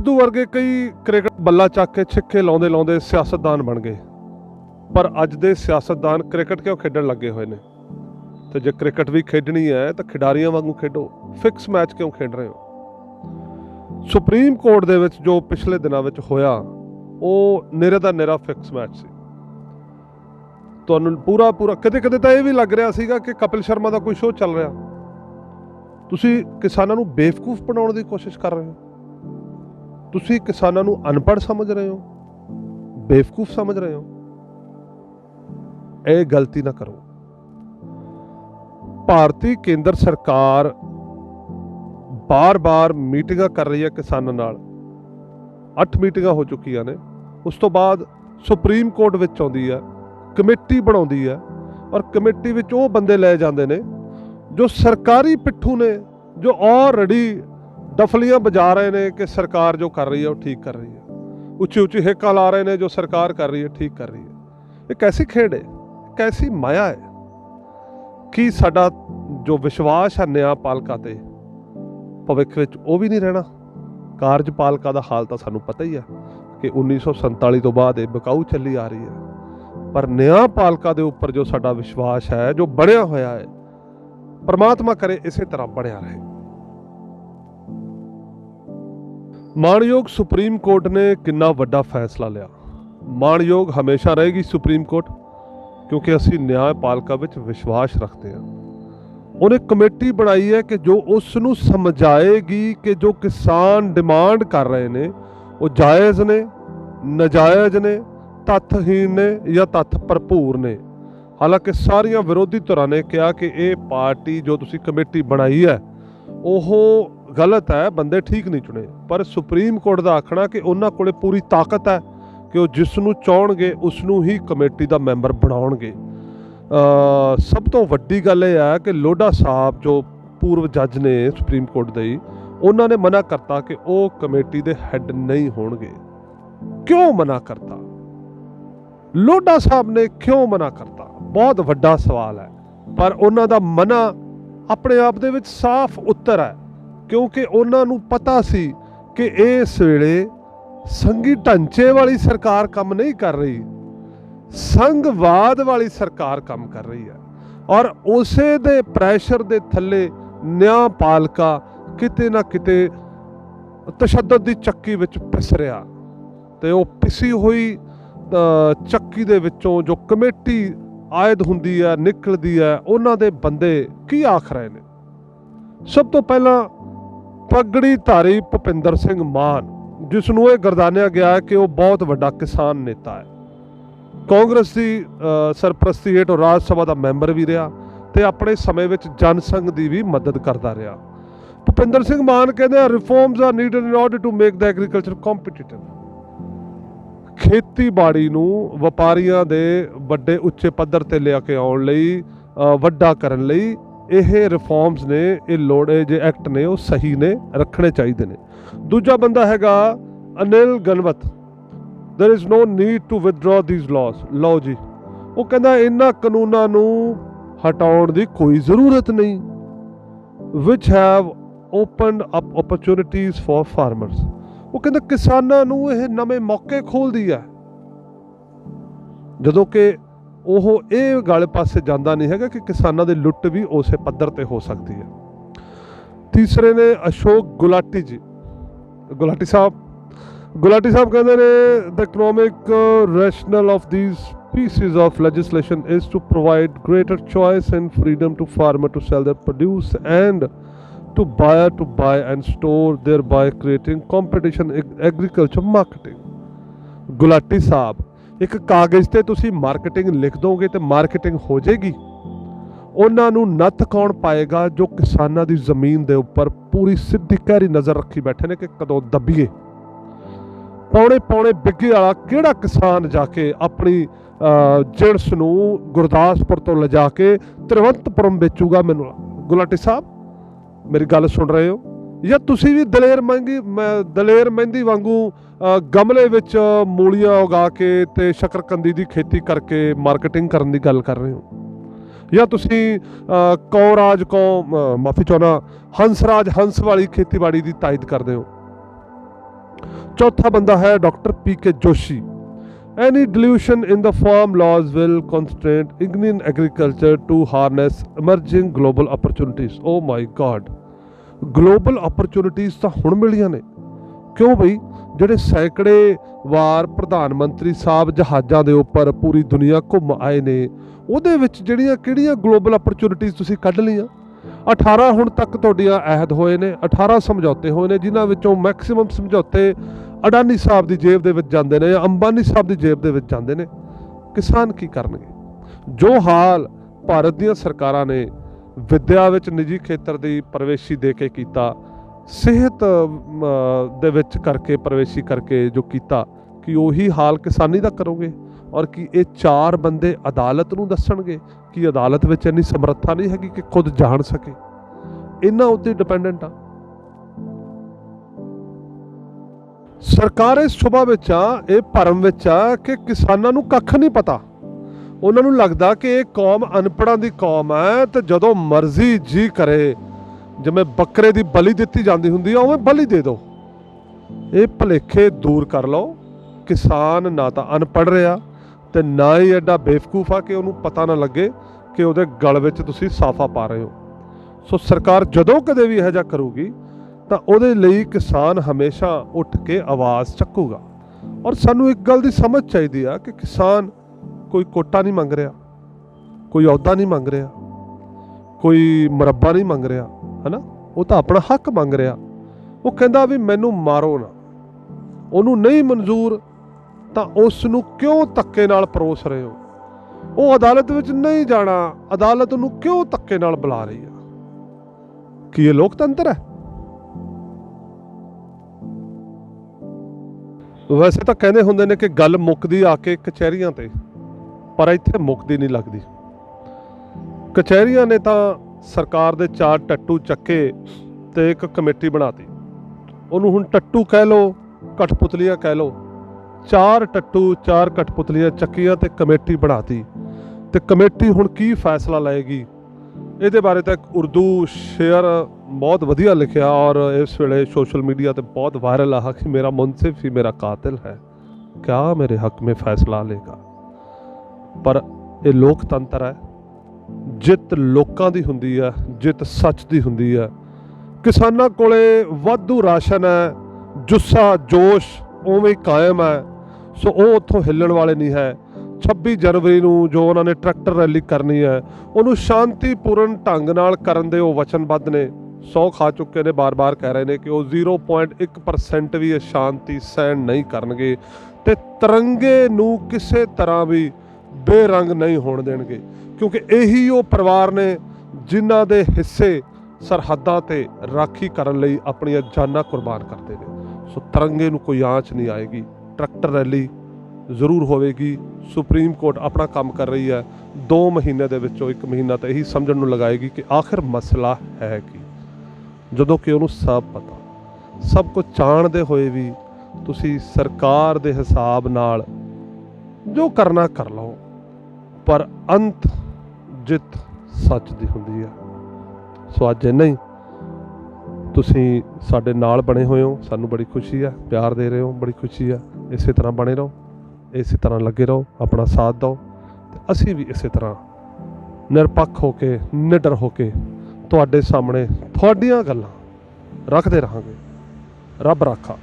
ਸਿੱਧੂ ਵਰਗੇ ਕਈ ਕ੍ਰਿਕਟ ਬੱਲਾ ਚੱਕ ਕੇ ਛਿੱਕੇ ਲਾਉਂਦੇ ਲਾਉਂਦੇ ਸਿਆਸਤਦਾਨ ਬਣ ਗਏ। ਪਰ ਅੱਜ ਦੇ ਸਿਆਸਤਦਾਨ ਕ੍ਰਿਕਟ ਕਿਉਂ ਖੇਡਣ ਲੱਗੇ ਹੋਏ ਨੇ? ਤੇ ਜੇ ਕ੍ਰਿਕਟ ਵੀ ਖੇਡਣੀ ਹੈ, ਤਾਂ ਖਿਡਾਰੀਆਂ ਵਾਂਗੂ ਖੇਡੋ। ਫਿਕਸ ਮੈਚ ਕਿਉਂ ਖੇਡ ਰਹੇ ਹੋ? ਸੁਪਰੀਮ ਕੋਰਟ ਦੇ ਵਿੱਚ ਜੋ ਪਿਛਲੇ ਦਿਨਾਂ ਵਿੱਚ ਹੋਇਆ, ਉਹ ਨਿਰੇ ਦਾ ਨਿਰਾ ਫਿਕਸ ਮੈਚ ਸੀ। ਤੁਹਾਨੂੰ ਪੂਰਾ ਪੂਰਾ ਕਦੇ ਕਦੇ ਤਾਂ ਇਹ ਵੀ ਲੱਗ ਰਿਹਾ ਸੀਗਾ ਕਿ ਕਪਿਲ ਸ਼ਰਮਾ ਦਾ ਕੋਈ ਸ਼ੋਅ ਚੱਲ ਰਿਹਾ। ਤੁਸੀਂ ਕਿਸਾਨਾਂ ਨੂੰ ਬੇਵਕੂਫ ਬਣਾਉਣ ਦੀ ਕੋਸ਼ਿਸ਼ ਕਰ ਰਹੇ ਹੋ। ਤੁਸੀਂ ਕਿਸਾਨਾਂ ਨੂੰ ਅਨਪੜ੍ਹ ਸਮਝ ਰਹੇ ਹੋ? ਬੇਵਕੂਫ ਸਮਝ ਰਹੇ ਹੋ? ਇਹ ਗਲਤੀ ਨਾ ਕਰੋ। ਭਾਰਤੀ ਕੇਂਦਰ ਸਰਕਾਰ ਬਾਰ-ਬਾਰ ਮੀਟਿੰਗਾਂ ਕਰ ਰਹੀ ਹੈ ਕਿਸਾਨਾਂ ਨਾਲ। 8 ਮੀਟਿੰਗਾਂ ਹੋ ਚੁੱਕੀਆਂ ਨੇ। ਉਸ ਤੋਂ ਬਾਅਦ ਸੁਪਰੀਮ ਕੋਰਟ ਵਿੱਚ ਆਉਂਦੀ ਹੈ, ਕਮੇਟੀ ਬਣਾਉਂਦੀ ਹੈ ਔਰ ਕਮੇਟੀ ਵਿੱਚ ਉਹ ਬੰਦੇ ਲੈ ਜਾਂਦੇ ਨੇ ਜੋ ਸਰਕਾਰੀ ਪਿੱਠੂ ਨੇ, ਜੋ ਆਲਰੇਡੀ ਡਫਲੀਆਂ ਵਜਾ ਰਹੇ ਨੇ ਕਿ ਸਰਕਾਰ ਜੋ ਕਰ ਰਹੀ ਹੈ ਉਹ ਠੀਕ ਕਰ ਰਹੀ ਹੈ। ਉੱਚੀ ਉੱਚੀ ਹੇਕਾਂ ਲਾ ਰਹੇ ਨੇ ਜੋ ਸਰਕਾਰ ਕਰ ਰਹੀ ਹੈ, ਠੀਕ ਕਰ ਰਹੀ ਹੈ। ਇਹ ਕੈਸੀ ਖੇਡ ਹੈ? ਕੈਸੀ ਮਾਇਆ ਹੈ? ਕੀ ਸਾਡਾ ਜੋ ਵਿਸ਼ਵਾਸ ਹੈ ਨਿਆਂ ਨਿਆਂਪਾਲਕਾ ਤੇ, ਭਵਿੱਖ ਵਿੱਚ ਉਹ ਵੀ ਨਹੀਂ ਰਹਿਣਾ? ਕਾਰਜ ਕਾਰਜਪਾਲਕਾ ਦਾ ਹਾਲ ਤਾਂ ਸਾਨੂੰ ਪਤਾ ਹੀ ਹੈ ਕਿ 1947 ਤੋਂ ਬਾਅਦ ਇਹ ਬਕਾਊ ਚੱਲੀ ਆ ਰਹੀ ਹੈ। ਪਰ ਨਿਆਂ ਨਿਆਂਪਾਲਕਾ ਦੇ ਉੱਪਰ ਜੋ ਸਾਡਾ ਵਿਸ਼ਵਾਸ ਹੈ, ਜੋ ਬਣਿਆ ਹੋਇਆ ਹੈ, ਪਰਮਾਤਮਾ ਕਰੇ ਇਸੇ ਤਰ੍ਹਾਂ ਬਣਿਆ ਰਹੇ। ਮਾਣਯੋਗ ਸੁਪਰੀਮ ਕੋਰਟ ਨੇ ਕਿੰਨਾ ਵੱਡਾ ਫੈਸਲਾ ਲਿਆ। ਮਾਣਯੋਗ ਹਮੇਸ਼ਾ ਰਹੇਗੀ ਸੁਪਰੀਮ ਕੋਰਟ, ਕਿਉਂਕਿ ਅਸੀਂ ਨਿਆਂ ਪਾਲਿਕਾ ਵਿੱਚ ਵਿਸ਼ਵਾਸ ਰੱਖਦੇ ਹਾਂ। ਉਹਨੇ ਕਮੇਟੀ ਬਣਾਈ ਹੈ ਕਿ ਜੋ ਉਸ ਨੂੰ ਸਮਝਾਏਗੀ ਕਿ ਜੋ ਕਿਸਾਨ ਡਿਮਾਂਡ ਕਰ ਰਹੇ ਨੇ, ਉਹ ਜਾਇਜ਼ ਨੇ, ਨਜਾਇਜ਼ ਨੇ ਤੱਥਹੀਨ ਨੇ ਜਾਂ ਤੱਥ ਭਰਪੂਰ ਨੇ। ਹਾਲਾਂਕਿ ਸਾਰੀਆਂ ਵਿਰੋਧੀ ਧਿਰਾਂ ਨੇ ਕਿਹਾ ਕਿ ਇਹ ਪਾਰਟੀ ਜੋ ਤੁਸੀਂ ਕਮੇਟੀ ਬਣਾਈ ਹੈ, ਉਹ ਗਲਤ ਹੈ, ਬੰਦੇ ਠੀਕ ਨਹੀਂ ਚੁਣੇ। ਪਰ ਸੁਪਰੀਮ ਕੋਰਟ ਦਾ ਆਖਣਾ ਕਿ ਉਹਨਾਂ ਕੋਲੇ ਪੂਰੀ ਤਾਕਤ ਹੈ ਕਿ ਉਹ ਜਿਸ ਨੂੰ ਚਾਹਣਗੇ ਉਸ ਨੂੰ ਹੀ ਕਮੇਟੀ ਦਾ ਮੈਂਬਰ ਬਣਾਉਣਗੇ। ਸਭ ਤੋਂ ਵੱਡੀ ਗੱਲ ਇਹ ਹੈ ਕਿ ਲੋਡਾ ਸਾਹਿਬ, ਜੋ ਪੂਰਵ ਜੱਜ ਨੇ ਸੁਪਰੀਮ ਕੋਰਟ ਦੇ ਉਹਨਾਂ ਨੇ ਮਨਾ ਕਰਤਾ ਕਿ ਉਹ ਕਮੇਟੀ ਦੇ ਹੈੱਡ ਨਹੀਂ ਹੋਣਗੇ। ਕਿਉਂ ਮਨਾ ਕਰਤਾ? ਲੋਡਾ ਸਾਹਿਬ ਨੇ ਕਿਉਂ ਮਨਾ ਕਰਤਾ? ਬਹੁਤ ਵੱਡਾ ਸਵਾਲ ਹੈ। ਪਰ ਉਹਨਾਂ ਦਾ ਮਨਾ ਆਪਣੇ ਆਪ ਦੇ ਵਿੱਚ ਸਾਫ਼ ਉੱਤਰ ਹੈ। ਕਿਉਂਕਿ ਉਹਨਾਂ ਨੂੰ ਪਤਾ ਸੀ ਕਿ ਇਸ ਵੇਲੇ ਸੰਗੀ ਢਾਂਚੇ ਵਾਲੀ ਸਰਕਾਰ ਕੰਮ ਨਹੀਂ ਕਰ ਰਹੀ। ਸੰਘਵਾਦ ਵਾਲੀ ਸਰਕਾਰ ਕੰਮ ਕਰ ਰਹੀ ਹੈ। ਔਰ ਉਸੇ ਦੇ ਪ੍ਰੈਸ਼ਰ ਦੇ ਥੱਲੇ ਨਿਆਂ ਨਿਆਂਪਾਲਕਾ ਕਿਤੇ ਨਾ ਕਿਤੇ ਤਸ਼ੱਦਦ ਦੀ ਚੱਕੀ ਵਿੱਚ ਪਿਸ ਰਿਹਾ। ਤੇ ਉਹ ਪਿਸੀ ਹੋਈ ਚੱਕੀ ਦੇ ਵਿੱਚੋਂ ਜੋ ਕਮੇਟੀ ਆਇਦ ਹੁੰਦੀ ਹੈ, ਨਿਕਲਦੀ ਹੈ, ਉਹਨਾਂ ਦੇ ਬੰਦੇ ਕੀ ਆਖ ਰਹੇ ਨੇ? ਸਭ ਤੋਂ ਪਹਿਲਾਂ ਪਗੜੀ ਧਾਰੀ ਭੁਪਿੰਦਰ ਸਿੰਘ ਮਾਨ, ਜਿਸ ਨੂੰ ਇਹ ਗਰਦਾਨਿਆ ਗਿਆ ਕਿ ਉਹ ਬਹੁਤ ਵੱਡਾ ਕਿਸਾਨ ਨੇਤਾ ਹੈ। ਕਾਂਗਰਸ ਦੀ ਸਰਪ੍ਰਸਤੀ ਹੇਠ ਉਹ ਰਾਜ ਸਭਾ ਦਾ ਮੈਂਬਰ ਵੀ ਰਿਹਾ ਤੇ ਆਪਣੇ ਸਮੇਂ ਵਿੱਚ ਜਨਸੰਘ ਦੀ ਵੀ ਮਦਦ ਕਰਦਾ ਰਿਹਾ। ਭੁਪਿੰਦਰ ਸਿੰਘ ਮਾਨ ਕਹਿੰਦੇ ਆ reforms are needed in order to make the agriculture competitive ਖੇਤੀਬਾੜੀ ਨੂੰ ਵਪਾਰੀਆਂ ਦੇ ਵੱਡੇ ਉੱਚੇ ਪੱਧਰ ਤੇ ਲਿਆ ਕੇ ਆਉਣ ਲਈ ਵੱਡਾ ਕਰਨ ਲਈ ਇਹ ਰਿਫਾਰਮਸ ਨੇ, ਇਹ ਲੋੜੇ, ਇਹ ਜੇ ਐਕਟ ਨੇ, ਉਹ ਸਹੀ ਨੇ, ਰੱਖਣੇ ਚਾਹੀਦੇ ਨੇ। ਦੂਜਾ ਬੰਦਾ ਹੈਗਾ Anil Ghanwat. There is no need to withdraw these laws ਲਓ ਜੀ, ਉਹ ਕਹਿੰਦਾ ਇਹਨਾਂ ਕਾਨੂੰਨਾਂ ਨੂੰ ਹਟਾਉਣ ਦੀ ਕੋਈ ਜ਼ਰੂਰਤ ਨਹੀਂ। Which have opened up opportunities for farmers ਉਹ ਕਹਿੰਦਾ ਕਿਸਾਨਾਂ ਨੂੰ ਇਹ ਨਵੇਂ ਮੌਕੇ ਖੋਲਦੀ ਹੈ। ਜਦੋਂ ਕਿ ਉਹ ਇਹ ਗੱਲ ਪਾਸੇ ਜਾਂਦਾ ਨਹੀਂ ਹੈਗਾ ਕਿ ਕਿਸਾਨਾਂ ਦੀ ਲੁੱਟ ਵੀ ਉਸੇ ਪੱਧਰ ਤੇ ਹੋ ਸਕਦੀ ਹੈ ਤੀਸਰੇ ਨੇ ਅਸ਼ੋਕ ਗੁਲਾਟੀ ਜੀ ਗੁਲਾਟੀ ਸਾਹਿਬ ਗੁਲਾਟੀ ਸਾਹਿਬ ਕਹਿੰਦੇ ਨੇ the economic uh, rationale of these pieces of legislation is to provide greater choice and freedom to farmer to sell their produce and to buyer to buy and store thereby creating competition in agriculture marketing Gulati ਸਾਹਿਬ ਇੱਕ ਕਾਗਜ਼ ਤੇ ਤੁਸੀਂ marketing ਲਿਖ ਦੋਗੇ ਤੇ marketing ਹੋ ਜਾਏਗੀ। ਉਹਨਾਂ ਨੂੰ ਨੱਥ ਕੌਣ ਪਾਏਗਾ ਜੋ ਕਿਸਾਨਾਂ ਦੀ ਜ਼ਮੀਨ ਦੇ ਉੱਪਰ ਪੂਰੀ ਸਿੱਧੀ ਕਹਿਰੀ ਨਜ਼ਰ ਰੱਖੀ ਬੈਠੇ ਨੇ ਕਿ ਕਦੋਂ ਦੱਬੀਏ? ਪੌਣੇ ਪੌਣੇ ਬਿੱਗੇ ਵਾਲਾ ਕਿਹੜਾ ਕਿਸਾਨ ਜਾ ਕੇ ਆਪਣੀ ਅਹ, ਜਿਣਸ ਨੂੰ ਗੁਰਦਾਸਪੁਰ ਤੋਂ ਲਿਜਾ ਕੇ ਤ੍ਰਿਵੰਤਪੁਰਮ ਵੇਚੂਗਾ ਮੈਨੂੰ? ਗੁਲਾਟੀ ਸਾਹਿਬ ਮੇਰੀ ਗੱਲ ਸੁਣ ਰਹੇ ਹੋ। ਜਾਂ ਤੁਸੀਂ ਵੀ ਦਲੇਰ ਮਹਿੰਗੀ, ਮੈਂ- ਦਲੇਰ ਮਹਿੰਦੀ ਵਾਂਗੂ ਗਮਲੇ ਵਿੱਚ ਮੂਲੀਆਂ ਉਗਾ ਕੇ ਤੇ ਸ਼ਕਰਕੰਦੀ ਦੀ ਖੇਤੀ ਕਰਕੇ ਮਾਰਕੀਟਿੰਗ ਕਰਨ ਦੀ ਗੱਲ ਕਰ ਰਹੇ ਹੋ ਜਾਂ ਤੁਸੀਂ ਕੌ ਰਾਜ, ਕੌ ਮਾਫੀ ਚਾਹਨਾ ਹੰਸਰਾਜ ਹੰਸ ਵਾਲੀ ਖੇਤੀਬਾੜੀ ਦੀ ਤਾਇਦ ਕਰਦੇ ਹੋ ਚੌਥਾ ਬੰਦਾ ਹੈ doctor P K Joshi Any dilution in the farm laws will constrain Indian agriculture to harness emerging global opportunities. Oh my God. Global opportunities ਤਾਂ ਹੁਣ ਮਿਲੀਆਂ ਨੇ। ਕਿਉਂ ਬਈ? ਜਿਹੜੇ ਸੈਂਕੜੇ ਵਾਰ ਪ੍ਰਧਾਨ ਮੰਤਰੀ ਸਾਹਿਬ ਜਹਾਜ਼ਾਂ ਦੇ ਉੱਪਰ ਪੂਰੀ ਦੁਨੀਆ ਘੁੰਮ ਆਏ ਨੇ, ਉਹਦੇ ਵਿੱਚ ਜਿਹੜੀਆਂ ਕਿਹੜੀਆਂ ਗਲੋਬਲ ਓਪਰਚੁਨਿਟੀਜ਼ ਤੁਸੀਂ ਕੱਢ ਲਈਆਂ? 18 ਹੁਣ ਤੱਕ ਤੁਹਾਡੀਆਂ ਅਹਿਦ ਹੋਏ ਨੇ 18 ਸਮਝੌਤੇ ਹੋਏ ਨੇ, ਜਿਨ੍ਹਾਂ ਵਿੱਚੋਂ ਮੈਕਸਿਮਮ ਸਮਝੌਤੇ ਅਡਾਨੀ ਸਾਹਿਬ ਦੀ ਜੇਬ ਦੇ ਵਿੱਚ ਜਾਂਦੇ ਨੇ ਜਾਂ ਅੰਬਾਨੀ ਸਾਹਿਬ ਦੀ ਜੇਬ ਦੇ ਵਿੱਚ ਜਾਂਦੇ ਨੇ। ਕਿਸਾਨ ਕੀ ਕਰਨਗੇ? ਜੋ ਹਾਲ ਭਾਰਤ ਦੀਆਂ ਸਰਕਾਰਾਂ ਨੇ ਵਿੱਦਿਆ ਵਿੱਚ ਨਿੱਜੀ ਖੇਤਰ ਦੀ ਪ੍ਰਵੇਸ਼ੀ ਦੇ ਕੇ ਕੀਤਾ, ਸਿਹਤ ਦੇ ਵਿੱਚ ਕਰਕੇ ਪ੍ਰਵੇਸ਼ੀ ਕਰਕੇ ਜੋ ਕੀਤਾ, ਕਿ ਉਹੀ ਹਾਲ ਕਿਸਾਨੀ ਦਾ ਕਰੋਗੇ? ਔਰ ਕਿ ਇਹ ਚਾਰ ਬੰਦੇ ਅਦਾਲਤ ਨੂੰ ਦੱਸਣਗੇ? ਕਿ ਅਦਾਲਤ ਵਿੱਚ ਇੰਨੀ ਸਮਰੱਥਾ ਨਹੀਂ ਹੈਗੀ ਕਿ ਖੁਦ ਜਾਣ ਸਕੇ? ਇਹਨਾਂ ਉੱਤੇ ਡਿਪੈਂਡੈਂਟ ਆ। ਸਰਕਾਰ ਇਸ ਸੁਭਾ ਵਿੱਚ ਆ, ਇਹ ਭਰਮ ਵਿੱਚ ਆ ਕਿ ਕਿਸਾਨਾਂ ਨੂੰ ਕੱਖ ਨਹੀਂ ਪਤਾ। ਉਹਨਾਂ ਨੂੰ ਲੱਗਦਾ ਕਿ ਇਹ ਕੌਮ ਅਨਪੜਾਂ ਦੀ ਕੌਮ ਹੈ ਤੇ ਜਦੋਂ ਮਰਜ਼ੀ ਜੀ ਕਰੇ, ਜਿਵੇਂ ਬੱਕਰੇ ਦੀ ਬਲੀ ਦਿੱਤੀ ਜਾਂਦੀ ਹੁੰਦੀ ਆ, ਉਵੇਂ ਬਲੀ ਦੇ ਦਿਓ। ਇਹ ਭਲੇਖੇ ਦੂਰ ਕਰ ਲਓ। ਕਿਸਾਨ ਨਾ ਤਾਂ ਅਨਪੜ ਰਿਹਾ ਤੇ ਨਾ ਹੀ ਐਡਾ ਬੇਵਕੂਫ ਆ ਕਿ ਉਹਨੂੰ ਪਤਾ ਨਾ ਲੱਗੇ ਕਿ ਉਹਦੇ ਗਲ ਵਿੱਚ ਤੁਸੀਂ ਸਾਫਾ ਪਾ ਰਹੇ ਹੋ। ਸੋ ਸਰਕਾਰ ਜਦੋਂ ਕਦੇ ਵੀ ਇਹੋ ਜਿਹਾ ਕਰੂਗੀ, ਤਾਂ ਉਹਦੇ ਲਈ ਕਿਸਾਨ ਹਮੇਸ਼ਾ ਉੱਠ ਕੇ ਆਵਾਜ਼ ਚੱਕੂਗਾ। ਔਰ ਸਾਨੂੰ ਇੱਕ ਗੱਲ ਦੀ ਸਮਝ ਚਾਹੀਦੀ ਆ ਕਿ ਕਿਸਾਨ ਕੋਈ ਕੋਟਾ ਨਹੀਂ ਮੰਗ ਰਿਹਾ, ਕੋਈ ਅਹੁਦਾ ਨਹੀਂ ਮੰਗ ਰਿਹਾ, ਕੋਈ ਮਰੱਬਾ ਨਹੀਂ ਮੰਗ ਰਿਹਾ, ਹਨਾ? ਉਹ ਤਾਂ ਆਪਣਾ ਹੱਕ ਮੰਗ ਰਿਹਾ। ਉਹ ਕਹਿੰਦਾ ਵੀ ਮੈਨੂੰ ਮਾਰੋ ਨਾ। ਉਹਨੂੰ ਨਹੀਂ ਮਨਜ਼ੂਰ, ਤਾਂ ਉਸ ਨੂੰ ਕਿਉਂ ਧੱਕੇ ਨਾਲ ਪਰੋਸ ਰਹੇ ਹੋ? ਉਹ ਅਦਾਲਤ ਵਿੱਚ ਨਹੀਂ ਜਾਣਾ, ਅਦਾਲਤ ਨੂੰ ਕਿਉਂ ਧੱਕੇ ਨਾਲ ਬੁਲਾ ਰਹੀ ਆ? ਕੀ ਇਹ ਲੋਕਤੰਤਰ ਹੈ? ਵੈਸੇ ਤਾਂ ਕਹਿੰਦੇ ਹੁੰਦੇ ਨੇ ਕਿ ਗੱਲ ਮੁੱਕਦੀ ਆ ਕੇ ਕਚਹਿਰੀਆਂ ਤੇ। ਪਰ ਇੱਥੇ ਮੁੱਕਦੀ ਨਹੀਂ ਲੱਗਦੀ। ਕਚਹਿਰੀਆਂ ਨੇ ਤਾਂ ਸਰਕਾਰ ਦੇ ਚਾਰ ਟੱਟੂ ਚੱਕੇ ਤੇ ਇੱਕ ਕਮੇਟੀ ਬਣਾਤੀ। ਉਹਨੂੰ ਹੁਣ ਟੱਟੂ ਕਹਿ ਲਓ, ਕਠਪੁਤਲੀਆਂ ਕਹਿ ਲਓ। ਚਾਰ ਟੱਟੂ, ਚਾਰ ਕਠਪੁਤਲੀਆਂ ਚੱਕੀਆਂ ਤੇ ਕਮੇਟੀ ਬਣਾਤੀ। ਤੇ ਕਮੇਟੀ ਹੁਣ ਕੀ ਫੈਸਲਾ ਲਏਗੀ? ਇਹਦੇ ਬਾਰੇ ਤਾਂ ਇੱਕ ਉਰਦੂ ਸ਼ੇਅਰ ਬਹੁਤ ਵਧੀਆ ਲਿਖਿਆ ਔਰ ਇਸ ਵੇਲੇ ਸੋਸ਼ਲ ਮੀਡੀਆ ਤੇ ਬਹੁਤ ਵਾਇਰਲ ਆ ਕਿ ਮੇਰਾ ਮੁਨਸਿਫ ਹੀ ਮੇਰਾ ਕਾਤਿਲ ਹੈ। ਕਿਆ ਮੇਰੇ ਹੱਕ ਮੇ ਫੈਸਲਾ ਲੇਗਾ ਪਰ ਇਹ ਲੋਕਤੰਤਰ ਹੈ। ਜਿੱਤ ਲੋਕਾਂ ਦੀ ਹੁੰਦੀ ਹੈ, ਜਿੱਤ ਸੱਚ ਦੀ ਹੁੰਦੀ ਹੈ। ਕਿਸਾਨਾਂ ਕੋਲੇ ਵਾਧੂ ਰਾਸ਼ਨ ਹੈ, ਜੁੱਸਾ, ਜੋਸ਼ ਉਵੇਂ ਕਾਇਮ ਹੈ। ਸੋ ਉਹ ਉੱਥੋਂ ਹਿੱਲਣ ਵਾਲੇ ਨਹੀਂ ਹੈ। 26 ਜਨਵਰੀ ਨੂੰ ਜੋ ਉਹਨਾਂ ਨੇ ਟਰੈਕਟਰ ਰੈਲੀ ਕਰਨੀ ਹੈ, ਉਹਨੂੰ ਸ਼ਾਂਤੀਪੂਰਨ ਢੰਗ ਨਾਲ ਕਰਨ ਦੇ ਉਹ ਵਚਨਬੱਧ ਨੇ। ਸੌ ਖਾ ਚੁੱਕੇ ਨੇ, ਬਾਰ-ਬਾਰ ਕਹਿ ਰਹੇ ਨੇ ਕਿ ਉਹ 0.1% ਵੀ ਇਹ ਸ਼ਾਂਤੀ ਸਹਿਣ ਨਹੀਂ ਕਰਨਗੇ। ਤੇ ਤਿਰੰਗੇ ਨੂੰ ਕਿਸੇ ਤਰ੍ਹਾਂ ਵੀ ਬੇਰੰਗ ਨਹੀਂ ਹੋਣ ਦੇਣਗੇ। ਕਿਉਂਕਿ ਇਹੀ ਉਹ ਪਰਿਵਾਰ ਨੇ ਜਿਨ੍ਹਾਂ ਦੇ ਹਿੱਸੇ ਸਰਹੱਦਾਂ ਤੇ ਰਾਖੀ ਕਰਨ ਲਈ ਆਪਣੀਆਂ ਜਾਨਾਂ ਕੁਰਬਾਨ ਕਰਦੇ ਨੇ। ਸੋ ਤਿਰੰਗੇ ਨੂੰ ਕੋਈ ਆਂਚ ਨਹੀਂ ਆਏਗੀ। ਟਰੈਕਟਰ ਰੈਲੀ ਜ਼ਰੂਰ ਹੋਵੇਗੀ। ਸੁਪਰੀਮ ਕੋਰਟ ਆਪਣਾ ਕੰਮ ਕਰ ਰਹੀ ਹੈ। 2 ਮਹੀਨੇ ਦੇ ਵਿੱਚੋਂ 1 ਮਹੀਨਾ ਤਾਂ ਇਹੀ ਸਮਝਣ ਨੂੰ ਲਗਾਏਗੀ ਕਿ ਆਖਿਰ ਮਸਲਾ ਹੈ ਕੀ? ਜਦੋਂ ਕਿ ਉਹਨੂੰ ਸਭ ਪਤਾ। ਸਭ ਕੁਝ ਜਾਣਦੇ ਹੋਏ ਵੀ ਤੁਸੀਂ ਸਰਕਾਰ ਦੇ ਹਿਸਾਬ ਨਾਲ ਜੋ ਕਰਨਾ ਕਰ ਲਓ। ਪਰ ਅੰਤ ਜਿੱਤ ਸੱਚ ਦੀ ਹੁੰਦੀ ਹੈ ਸੋ ਅੱਜ ਇੰਨਾ ਹੀ। ਤੁਸੀਂ ਸਾਡੇ ਨਾਲ ਬਣੇ ਹੋਏ ਹੋ, ਸਾਨੂੰ ਬੜੀ ਖੁਸ਼ੀ ਆ, ਪਿਆਰ ਦੇ ਰਹੇ ਹੋ, ਬੜੀ ਖੁਸ਼ੀ ਆ। ਇਸੇ ਤਰ੍ਹਾਂ ਬਣੇ ਰਹੋ, ਇਸੇ ਤਰ੍ਹਾਂ ਲੱਗੇ ਰਹੋ, ਆਪਣਾ ਸਾਥ ਦਿਓ ਤੇ ਅਸੀਂ ਵੀ ਇਸੇ ਤਰ੍ਹਾਂ ਨਿਰਪੱਖ ਹੋ ਕੇ, ਨਿਡਰ ਹੋ ਕੇ ਤੁਹਾਡੇ ਸਾਹਮਣੇ ਤੁਹਾਡੀਆਂ ਗੱਲਾਂ ਰੱਖਦੇ ਰਹਾਂਗੇ। ਰੱਬ ਰਾਖਾ।